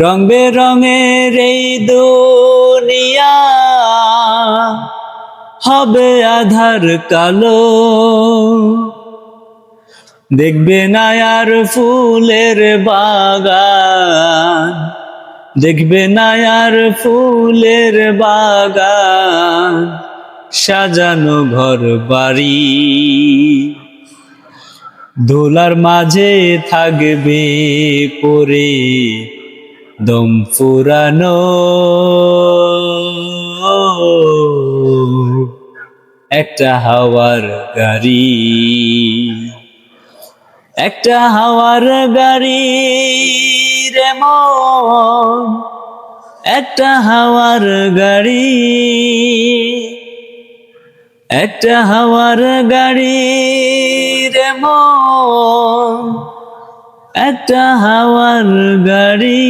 রং বেরঙের এই দুনিয়া হবে আধার কালো। দেখবে না আর ফুলের বাগান। দেখবে না আর ফুলের বাগান। সাজানো ঘর বাড়ি। দোলার মাঝে থাকবে পরে দম ফুরানো। একটা হাওয়ার গাড়ি। একটা হাওয়ার গাড়ি রে একটা হাওয়ার গাড়ি। একটা হাওয়ার গাড়ি রে মন একটা হাওয়ার গাড়ি।